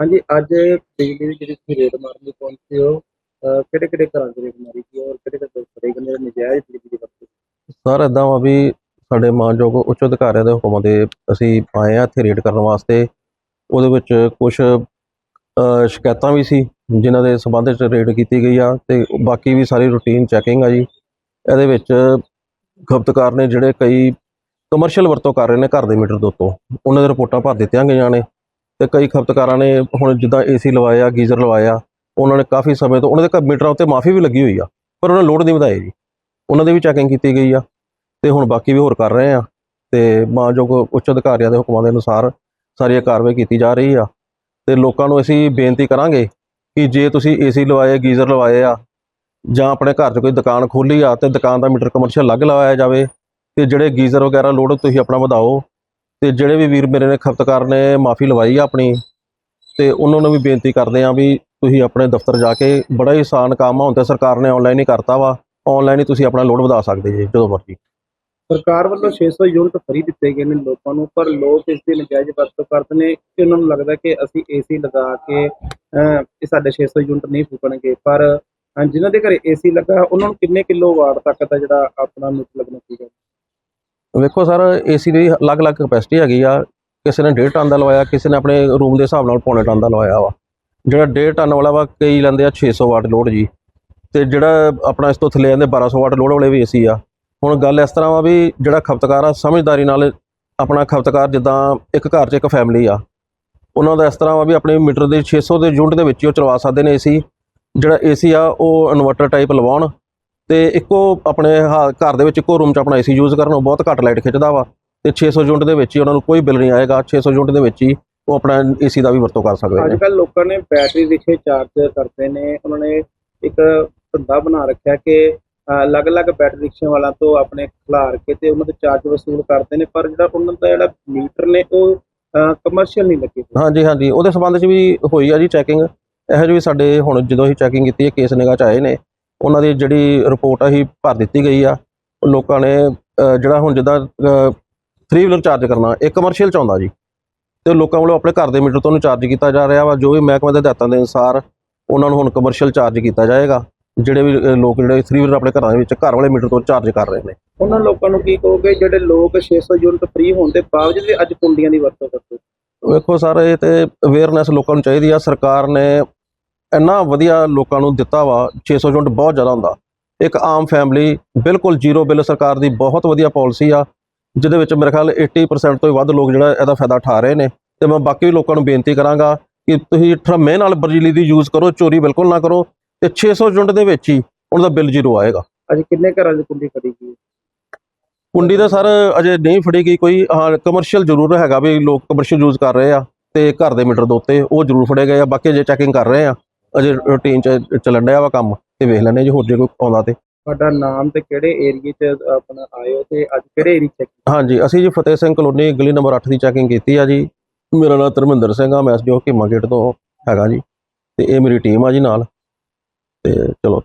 ਹਾਂਜੀ, ਅੱਜ ਬਿਜਲੀ ਦੀ ਜਿਹੜੀ ਤੁਸੀਂ ਰੇਟ ਮਾਰਨ ਲਈ ਪਹੁੰਚੇ ਹੋ ਕਿਹੜੇ ਕਿਹੜੇ ਘਰਾਂ 'ਚ ਰੇਟ ਮਾਰੀ ਗਈ ਔਰ ਕਿਹੜੇ ਕਿਹੜੇ ਫੜੇ ਗਏ ਨੇ ਨਜਾਇਜ਼ ਬਿਜਲੀ ਦੀ ਵਰਤੋਂ ਸਰ ਇਦਾਂ ਵਾ ਵੀ ਸਾਡੇ ਮਾਨਯੋਗ ਉੱਚ ਅਧਿਕਾਰੀਆਂ ਦੇ ਹੁਕਮਾਂ ਦੇ ਅਸੀਂ ਆਏ ਆ ਇੱਥੇ ਰੇਟ ਕਰਨ ਵਾਸਤੇ। ਉਹਦੇ ਵਿੱਚ ਕੁਝ ਸ਼ਿਕਾਇਤਾਂ ਵੀ ਸੀ, ਜਿਨ੍ਹਾਂ ਦੇ ਸਬੰਧ ਵਿੱਚ ਰੇਡ ਕੀਤੀ ਗਈ ਆ ਤੇ ਬਾਕੀ ਵੀ ਸਾਰੀ ਰੂਟੀਨ ਚੈਕਿੰਗ ਆ ਜੀ। ਇਹਦੇ ਵਿੱਚ ਖਪਤਕਾਰ ਨੇ ਜਿਹੜੇ ਕਈ ਕਮਰਸ਼ੀਅਲ ਵਰਤੋਂ ਕਰ ਰਹੇ ਨੇ ਘਰ ਦੇ ਮੀਟਰ ਦੇ ਉੱਤੋਂ। ਉਹਨਾਂ ਦੇ ਰਿਪੋਰਟਾਂ ਭਰ ਦਿੱਤੀਆਂ ਗਈਆਂ ਨੇ। ਤੇ ਕਈ ਖਪਤਕਾਰਾਂ ਨੇ ਹੁਣ ਜਿੱਦਾਂ ਏਸੀ ਲਵਾਇਆ ਗੀਜ਼ਰ ਲਵਾਇਆ ਉਹਨਾਂ ਨੇ ਕਾਫੀ ਸਮੇਂ ਤੋਂ, ਉਹਨਾਂ ਦੇ ਘਰ ਮੀਟਰਾਂ ਉੱਤੇ ਮਾਫੀ ਵੀ ਲੱਗੀ ਹੋਈ ਆ, ਪਰ ਉਹਨਾਂ ਲੋਡ ਨਹੀਂ ਵਧਾਏ ਜੀ। ਉਹਨਾਂ ਦੀ ਵੀ ਚੈਕਿੰਗ ਕੀਤੀ ਗਈ ਆ, ਤੇ ਹੁਣ ਬਾਕੀ ਵੀ ਹੋਰ ਕਰ ਰਹੇ ਆ, ਤੇ ਮਾਨਯੋਗ ਉੱਚ ਅਧਿਕਾਰੀਆਂ ਦੇ ਹੁਕਮਾਂ ਦੇ ਅਨੁਸਾਰ ਸਾਰੀ ਇਹ ਕਾਰਵਾਈ ਕੀਤੀ ਜਾ ਰਹੀ ਆ, ਤੇ ਲੋਕਾਂ ਨੂੰ ਅਸੀਂ ਬੇਨਤੀ ਕਰਾਂਗੇ ਕਿ ਜੇ ਤੁਸੀਂ ਏਸੀ ਲਵਾਏ, ਗੀਜ਼ਰ ਲਵਾਏ ਆ, ਜਾਂ ਆਪਣੇ ਘਰ 'ਚ ਕੋਈ ਦੁਕਾਨ ਖੋਲੀ ਆ, ਤੇ ਦੁਕਾਨ ਦਾ ਮੀਟਰ ਕਮਰਸ਼ੀਅਲ ਅਲੱਗ ਲਵਾਇਆ ਜਾਵੇ, ਤੇ ਜਿਹੜੇ ਗੀਜ਼ਰ ਵਗੈਰਾ ਲੋਡ ਤੁਸੀਂ ਆਪਣਾ ਵਧਾਓ ਤੇ ਜਿਹੜੇ ਵੀ ਵੀਰ ਮੇਰੇ ਨੇ ਖਪਤਕਾਰ ਨੇ ਮਾਫੀ ਲਵਾਈ ਆ ਆਪਣੀ ਤੇ ਉਹਨਾਂ ਨੂੰ ਵੀ ਬੇਨਤੀ ਕਰਦੇ ਆ ਵੀ ਤੁਸੀਂ ਆਪਣੇ ਦਫ਼ਤਰ ਜਾ ਕੇ ਬੜਾ ਹੀ ਆਸਾਨ ਕੰਮ ਆ ਹੁਣ ਸਰਕਾਰ ਨੇ ਆਨਲਾਈਨ ਹੀ ਕਰਤਾ ਵਾ ਆਨਲਾਈਨ ਹੀ ਤੁਸੀਂ ਆਪਣਾ ਲੋਡ ਵਧਾ ਸਕਦੇ ਜੀ ਜਦੋਂ ਮਰਜ਼ੀ। ਸਰਕਾਰ ਵੱਲੋਂ 600 ਯੂਨਿਟ ਫਰੀ ਦਿੱਤੇ ਗਏ ਨੇ ਲੋਕਾਂ ਨੂੰ ਪਰ ਲੋਕ ਇਸ ਦੀ ਨਜਾਇਜ਼ ਵਰਤੋਂ ਕਰਦੇ ਨੇ ਕਿ ਉਹਨਾਂ ਨੂੰ ਲੱਗਦਾ ਕਿ ਅਸੀਂ ਏਸੀ ਲਗਾ ਕੇ ਅਹ, ਇਹ ਸਾਡੇ 600 ਯੂਨਿਟ ਨਹੀਂ ਫੂਕਣਗੇ। ਪਰ ਅਹ, ਜਿਨ੍ਹਾਂ ਦੇ ਘਰੇ ਏਸੀ ਲੱਗਾ ਉਹਨਾਂ ਨੂੰ ਕਿੰਨੇ ਕਿਲੋ ਵਾਟ ਤੱਕ ਦਾ ਜਿਹੜਾ ਆਪਣਾ ਮੀਟਰ ਲੱਗਣਾ ਚਾਹੀਦਾ ਵੇਖੋ ਸਰ ਏਸੀ ਦੀ ਅਲੱਗ-ਅਲੱਗ ਕਪੈਸਿਟੀ ਹੈਗੀ ਆ। ਕਿਸੇ ਨੇ 1.5 ਟਨ ਦਾ ਲਵਾਇਆ, ਕਿਸੇ ਨੇ ਆਪਣੇ ਰੂਮ ਦੇ ਹਿਸਾਬ ਨਾਲ ਪੌਣੇ ਟਨ ਦਾ ਲਵਾਇਆ ਵਾ। ਜਿਹੜਾ 1.5 ਟਨ ਵਾਲਾ ਵਾ, ਕਈ ਲੈਂਦੇ ਆ 600 ਵਾਟ ਲੋਡ ਜੀ। ਤੇ ਜਿਹੜਾ ਆਪਣਾ ਇਸ ਤੋਂ ਥੱਲੇ ਜਾਂਦੇ 1200 ਵਾਟ ਲੋਡ ਵਾਲੇ ਵੀ ਏਸੀ ਆ। ਹੁਣ ਗੱਲ ਇਸ ਤਰ੍ਹਾਂ ਵਾ ਵੀ ਜਿਹੜਾ ਖਪਤਕਾਰ ਆ, ਸਮਝਦਾਰੀ ਨਾਲ ਆਪਣਾ ਖਪਤਕਾਰ ਜਿੱਦਾਂ ਇੱਕ ਘਰ 'ਚ ਇੱਕ ਫੈਮਿਲੀ ਆ। ਉਹਨਾਂ ਦਾ ਇਸ ਤਰ੍ਹਾਂ ਵਾ ਵੀ ਆਪਣੇ ਮੀਟਰ ਦੇ 600 ਦੇ ਯੂਨਿਟ ਦੇ ਵਿੱਚ ਹੀ ਉਹ ਚਲਵਾ ਸਕਦੇ ਨੇ ਏਸੀ ਜਿਹੜਾ ਏਸੀ ਆ, ਉਹ ਇਨਵਰਟਰ ਟਾਈਪ ਲਵਾਉਣ। ਤੇ ਇੱਕੋ ਆਪਣੇ ਘਰ ਦੇ ਵਿੱਚ ਇੱਕੋ ਰੂਮ 'ਚ ਆਪਣਾ ਏਸੀ ਯੂਜ਼ ਕਰਨ ਉਹ ਬਹੁਤ ਘੱਟ ਲਾਈਟ ਖਿੱਚਦਾ ਵਾ। ਤੇ 600 ਯੂਨਿਟ ਦੇ ਵਿੱਚ ਹੀ ਉਹਨਾਂ ਨੂੰ ਕੋਈ ਬਿੱਲ ਨਹੀਂ ਆਏਗਾ 600 ਯੂਨਿਟ ਦੇ ਵਿੱਚ ਹੀ ਉਹ ਆਪਣਾ ਏਸੀ ਦਾ ਵੀ ਵਰਤੋਂ ਕਰ ਸਕਦੇ ਅੱਜ ਨੇ। ਕੱਲ ਲੋਕਾਂ ਨੇ ਬੈਟਰੀ ਰਿਕਸ਼ੇ ਚਾਰਜ ਕਰਦੇ ਨੇ ਉਹਨਾਂ ਨੇ ਇੱਕ ਧੰਦਾ ਬਣਾ ਰੱਖਿਆ ਕਿ ਅਲੱਗ-ਅਲੱਗ ਬੈਟਰੀ ਰਿਕਸ਼ਿਆਂ ਵਾਲਾਂ ਤੋਂ ਆਪਣੇ ਖਿਲਾਰ ਕੇ ਤੇ ਉਹਨਾਂ ਦੇ ਚਾਰਜ ਵਸੂਲ ਕਰਦੇ ਨੇ ਪਰ ਜਿਹੜਾ ਉਹਨਾਂ ਦਾ ਜਿਹੜਾ ਮੀਟਰ ਨੇ ਉਹ ਕਮਰਸ਼ੀਅਲ ਨਹੀਂ ਲੱਗੇ। ਹਾਂਜੀ ਹਾਂਜੀ। ਉਹਦੇ ਸੰਬੰਧ 'ਚ ਵੀ ਹੋਈ ਆ ਜੀ ਚੈਕਿੰਗ ਇਹੋ ਜਿਹੀ ਸਾਡੇ ਹੁਣ ਜਦੋਂ ਅਸੀਂ ਚੈਕਿੰਗ ਕੀਤੀ ਹੈ ਕੇਸ ਨਿਗਾਹ 'ਚ ਆਏ ਨੇ। ਉਹਨਾਂ ਦੀ ਜਿਹੜੀ ਰਿਪੋਰਟ ਆ ਅਸੀਂ ਭਰ ਦਿੱਤੀ ਗਈ ਆ। ਉਹ ਲੋਕਾਂ ਨੇ ਜਿਹੜਾ ਹੁਣ ਜਿੱਦਾਂ 3 ਵੀਲਰ ਚਾਰਜ ਕਰਨਾ ਇਹ ਕਮਰਸ਼ੀਅਲ 'ਚ ਆਉਂਦਾ ਜੀ। ਤੇ ਲੋਕਾਂ ਵੱਲੋਂ ਆਪਣੇ ਘਰ ਦੇ ਮੀਟਰ ਤੋਂ ਉਹਨੂੰ ਚਾਰਜ ਕੀਤਾ ਜਾ ਰਿਹਾ ਵਾ ਜੋ ਵੀ ਮਹਿਕਮੇ ਦੇ ਹਦਾਇਤਾਂ ਦੇ ਅਨੁਸਾਰ ਉਹਨਾਂ ਨੂੰ ਹੁਣ ਕਮਰਸ਼ੀਅਲ ਚਾਰਜ ਕੀਤਾ ਜਾਏਗਾ। ਜਿਹੜੇ ਵੀ ਲੋਕ ਜਿਹੜੇ 3 ਵੀਲਰ ਆਪਣੇ ਘਰਾਂ ਦੇ ਵਿੱਚ ਘਰ ਵਾਲੇ ਮੀਟਰ ਤੋਂ ਚਾਰਜ ਕਰ ਰਹੇ ਨੇ। ਉਹਨਾਂ ਲੋਕਾਂ ਨੂੰ ਕੀ ਕਹੋਗੇ ਜਿਹੜੇ ਲੋਕ 600 ਯੂਨਿਟ ਫ੍ਰੀ ਹੋਣ ਦੇ ਬਾਵਜੂਦ ਵੀ ਅੱਜ ਕੁੰਡੀਆਂ ਦੀ ਵਰਤੋਂ ਕਰਦੇ? ਵੇਖੋ ਸਰ ਇਹ ਤੇ ਅਵੇਅਰਨੈਸ ਲੋਕਾਂ ਨੂੰ ਚਾਹੀਦੀ ਆ। ਸਰਕਾਰ ਨੇ ਇੰਨਾ ਵਧੀਆ ਲੋਕਾਂ ਨੂੰ ਦਿੱਤਾ ਵਾ 600 ਯੂਨਿਟ ਬਹੁਤ ਜ਼ਿਆਦਾ ਹੁੰਦਾ। ਇੱਕ ਆਮ ਫੈਮਿਲੀ ਬਿਲਕੁਲ ਜ਼ੀਰੋ ਬਿੱਲ ਸਰਕਾਰ ਦੀ ਬਹੁਤ ਵਧੀਆ ਪਾਲਿਸੀ ਆ ਜਿਹਦੇ ਵਿੱਚ ਮੇਰੇ ਖਿਆਲ 80% ਤੋਂ ਵੀ ਵੱਧ ਲੋਕ ਜਿਹੜਾ ਇਹਦਾ ਫਾਇਦਾ ਉਠਾ ਰਹੇ ਨੇ। ਤੇ ਮੈਂ ਬਾਕੀ ਲੋਕਾਂ ਨੂੰ ਬੇਨਤੀ ਕਰਾਂਗਾ ਕਿ ਤੁਸੀਂ ਠਰਮੇ ਨਾਲ ਬਿਜਲੀ ਦੀ ਯੂਜ਼ ਕਰੋ ਚੋਰੀ ਬਿਲਕੁਲ ਨਾ ਕਰੋ ਤੇ 600 ਯੂਨਿਟ ਦੇ ਵਿੱਚ ਹੀ ਉਹਨਾਂ ਦਾ ਬਿੱਲ ਜ਼ੀਰੋ ਆਏਗਾ। ਅੱਜ ਕਿੰਨੇ ਘਰਾਂ 'ਚ ਕੁੰਡੀ ਫੜੀ ਗਈ? ਕੁੰਡੀ ਦਾ ਸਰ ਅਜੇ ਨਹੀਂ ਫੜੀ ਗਈ ਕੋਈ ਹਾਂ ਕਮਰਸ਼ੀਅਲ ਜ਼ਰੂਰ ਹੈਗਾ ਵੀ ਲੋਕ ਕਮਰਸ਼ੀਅਲ ਯੂਜ਼ ਕਰ ਰਹੇ ਆ ਤੇ ਘਰ ਦੇ ਮੀਟਰ ਦੇ ਉੱਤੇ ਉਹ ਜ਼ਰੂਰ ਫੜੇ ਗਏ ਆ ਬਾਕੀ ਅਜੇ ਚੈਕਿੰਗ ਕਰ ਰਹੇ ਆ। ਅਜੇ ਰੂਟੀਨ ਚ ਚੱਲਣ ਡਿਆ ਵਾ ਕੰਮ ਤੇ ਵੇਖ ਲੈਣੇ ਜੇ ਹੋਰ ਜੇ ਕੋਈ ਆਉਂਦਾ ਤੇ। ਤੁਹਾਡਾ ਨਾਮ ਤੇ ਕਿਹੜੇ ਏਰੀਏ 'ਚ ਆਪਣਾ ਹੋ ਤੇ ਅੱਜ ਕਿਹੜੇ ਏਰੀਏ 'ਚ ਹਾਂਜੀ ਅਸੀਂ ਜੀ ਫਤਿਹ ਸਿੰਘ ਕਲੋਨੀ ਗਲੀ ਨੰਬਰ 8 ਦੀ ਚੈਕਿੰਗ ਕੀਤੀ ਆ ਜੀ। ਮੇਰਾ ਨਾਮ ਧਰਮਿੰਦਰ ਸਿੰਘ ਆ ਮੈਂ ਐਸਡੀਓ ਕੀਮਾ ਗੇਟ ਤੋਂ ਹੈਗਾ ਜੀ ਤੇ ਇਹ ਮੇਰੀ ਟੀਮ ਆ ਜੀ ਨਾਲ। ਤੇ ਚਲੋ